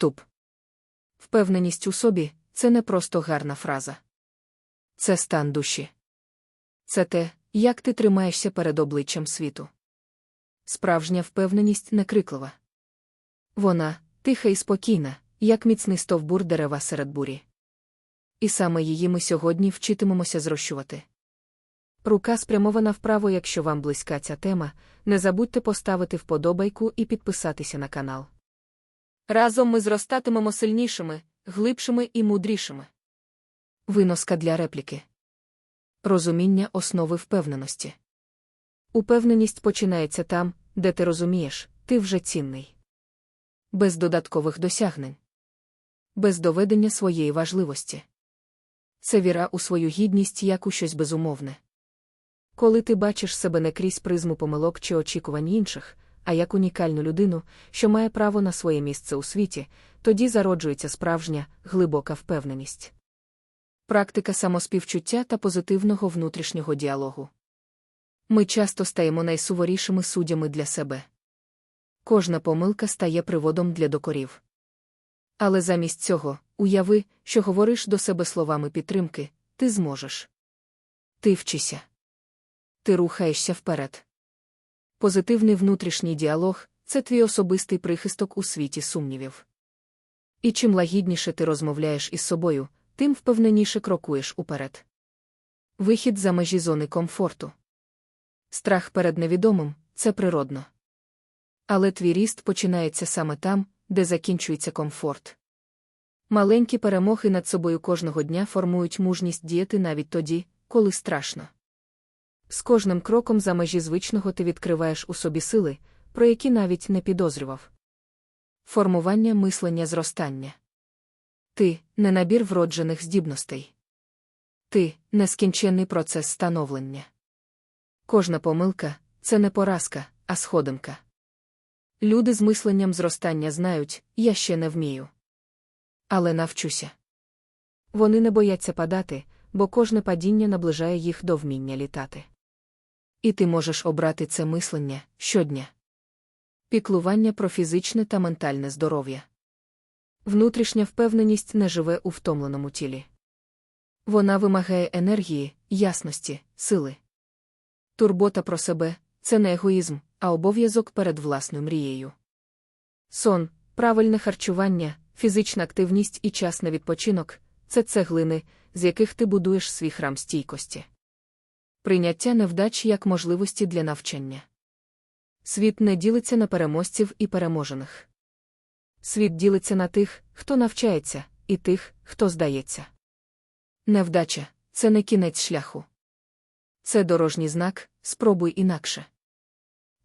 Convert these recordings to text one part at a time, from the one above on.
Вступ. Впевненість у собі це не просто гарна фраза. Це стан душі. Це те, як ти тримаєшся перед обличчям світу. Справжня впевненість не криклива. Вона тиха і спокійна, як міцний стовбур дерева серед бурі. І саме її ми сьогодні вчитимемося зрощувати. Рука спрямована вправо, якщо вам близька ця тема, не забудьте поставити вподобайку і підписатися на канал. Разом ми зростатимемо сильнішими, глибшими і мудрішими. Виноска для репліки. Розуміння основи впевненості. Упевненість починається там, де ти розумієш, ти вже цінний. Без додаткових досягнень. Без доведення своєї важливості. Це віра у свою гідність як у щось безумовне. Коли ти бачиш себе не крізь призму помилок чи очікувань інших, а як унікальну людину, що має право на своє місце у світі, тоді зароджується справжня, глибока впевненість. Практика самоспівчуття та позитивного внутрішнього діалогу. Ми часто стаємо найсуворішими суддями для себе. Кожна помилка стає приводом для докорів. Але замість цього, уяви, що говориш до себе словами підтримки, ти зможеш. Ти вчися. Ти рухаєшся вперед. Позитивний внутрішній діалог це твій особистий прихисток у світі сумнівів. І чим лагідніше ти розмовляєш із собою, тим впевненіше крокуєш уперед. Вихід за межі зони комфорту. Страх перед невідомим це природно. Але твій ріст починається саме там, де закінчується комфорт. Маленькі перемоги над собою кожного дня формують мужність діяти навіть тоді, коли страшно. З кожним кроком за межі звичного ти відкриваєш у собі сили, про які навіть не підозрював. Формування мислення зростання. Ти не набір вроджених здібностей. Ти нескінченний процес становлення. Кожна помилка це не поразка, а сходинка. Люди з мисленням зростання знають, я ще не вмію. Але навчуся. Вони не бояться падати, бо кожне падіння наближає їх до вміння літати. І ти можеш обрати це мислення щодня. Піклування про фізичне та ментальне здоров'я. Внутрішня впевненість не живе у втомленому тілі. Вона вимагає енергії, ясності, сили. Турбота про себе це не егоїзм, а обов'язок перед власною мрією. Сон, правильне харчування, фізична активність і час на відпочинок це цеглини, з яких ти будуєш свій храм стійкості. Прийняття невдач як можливості для навчання. Світ не ділиться на переможців і переможених. Світ ділиться на тих, хто навчається, і тих, хто здається. Невдача це не кінець шляху. Це дорожній знак, спробуй інакше.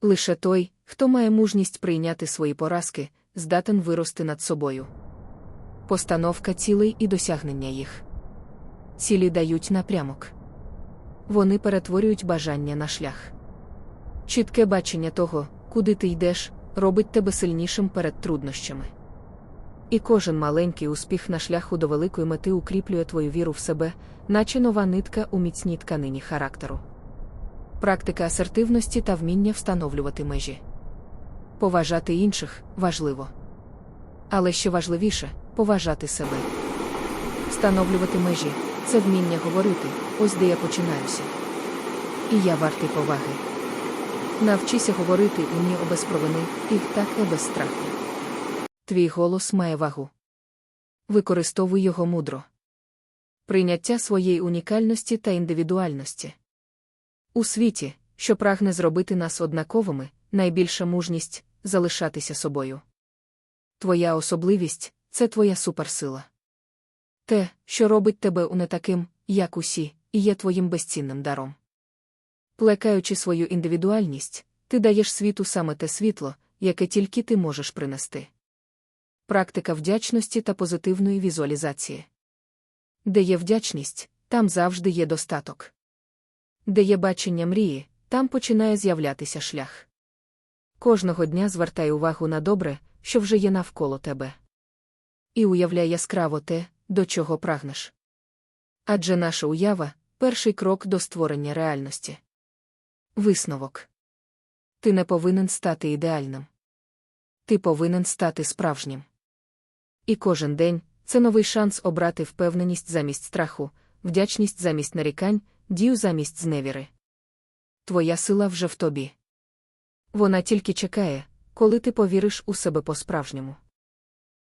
Лише той, хто має мужність прийняти свої поразки, здатен вирости над собою. Постановка цілей і досягнення їх. Цілі дають напрямок. Вони перетворюють бажання на шлях. Чітке бачення того, куди ти йдеш, робить тебе сильнішим перед труднощами. І кожен маленький успіх на шляху до великої мети укріплює твою віру в себе, наче нова нитка у міцній тканині характеру. Практика асертивності та вміння встановлювати межі. Поважати інших важливо. Але що важливіше поважати себе. Встановлювати межі це вміння говорити, ось де я починаюся. І я вартий поваги. Навчися говорити і ні без провини, і так і без страху. Твій голос має вагу. Використовуй його мудро. Прийняття своєї унікальності та індивідуальності. У світі, що прагне зробити нас однаковими, найбільша мужність залишатися собою. Твоя особливість це твоя суперсила. Те, що робить тебе у не таким, як усі, і є твоїм безцінним даром. Плекаючи свою індивідуальність, ти даєш світу саме те світло, яке тільки ти можеш принести. Практика вдячності та позитивної візуалізації. Де є вдячність, там завжди є достаток. Де є бачення мрії, там починає з'являтися шлях. Кожного дня звертай увагу на добре, що вже є навколо тебе. І уявляй яскраво те, до чого прагнеш. Адже наша уява перший крок до створення реальності. Висновок. Ти не повинен стати ідеальним. Ти повинен стати справжнім. І кожен день це новий шанс обрати впевненість замість страху, вдячність замість нарікань, дію замість зневіри. Твоя сила вже в тобі. Вона тільки чекає, коли ти повіриш у себе по-справжньому.